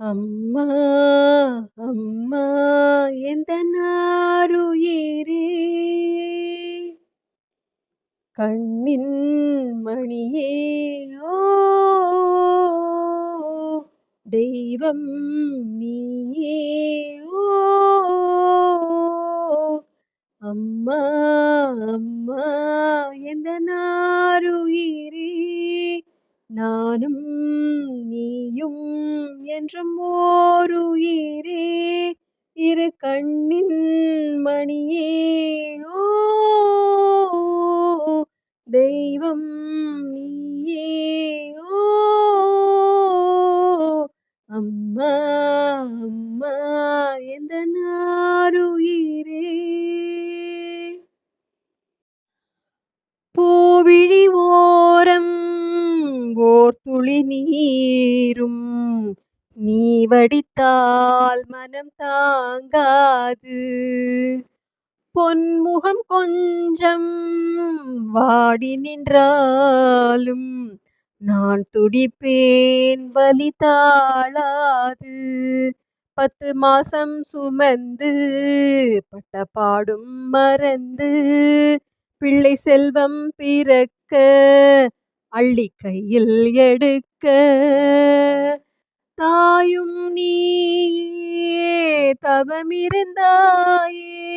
அம்மா அம்மா எந்த நாருயிரே கண்ணின் மணியே ஓ தெய்வம் நீயே ஓ அம்மா அம்மா எந்த நாருயிரே நானும் நீயும் என்றும் ஓருயிரே. இரு கண்ணின் மணியே. ஓ தெய்வம் நீயே. ஓ அம்மா அம்மா எந்தனாருயிரே பூவிழி ஓரம் ஓர் துளி நீரும். நீ வடித்தால் மனம் தாங்காது. பொன்முகம் கொஞ்சம் வாடி நின்றாலும் நான் துடிப்பேன் வலி தாழாது. பத்து மாசம் சுமந்து பட்ட பாடும் மறந்து பிள்ளை செல்வம் பிறக்க அள்ளி கையில் எடுக்க. தாயும் நீயே தவமிருந்தாயே.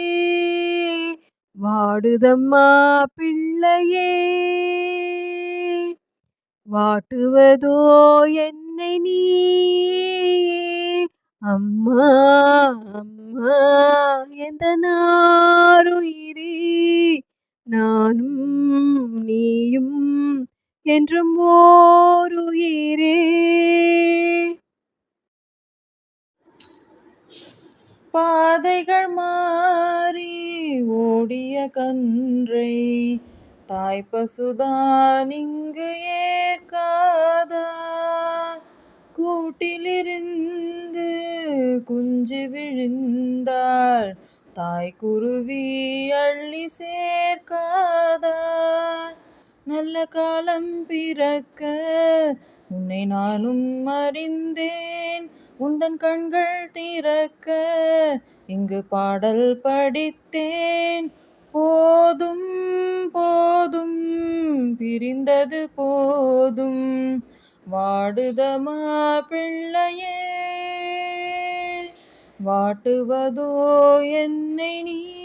வாடுதம்மா பிள்ளையே. வாட்டுவதோ என்னை நீ அம்மா அம்மா எந்த நாருயிரே. நானும் நீயும் என்றும் ஓருயிரே. பாதைகள் மாறி ஓடிய கன்றை தாய் பசுதான் இங்கு ஏற்காதா? கூட்டிலிருந்து குஞ்சு விழுந்தாள் தாய் குருவி அள்ளி சேர்க்காதா? நல்ல காலம் பிறக்க உன்னை நானும் அறிந்தேன். உந்தன் கண்கள் திறக்க இங்கு பாடல் படித்தேன். போதும் போதும் பிரிந்தது போதும். வாடுதமா பிள்ளையே வாட்டுவதோ என்னை நீ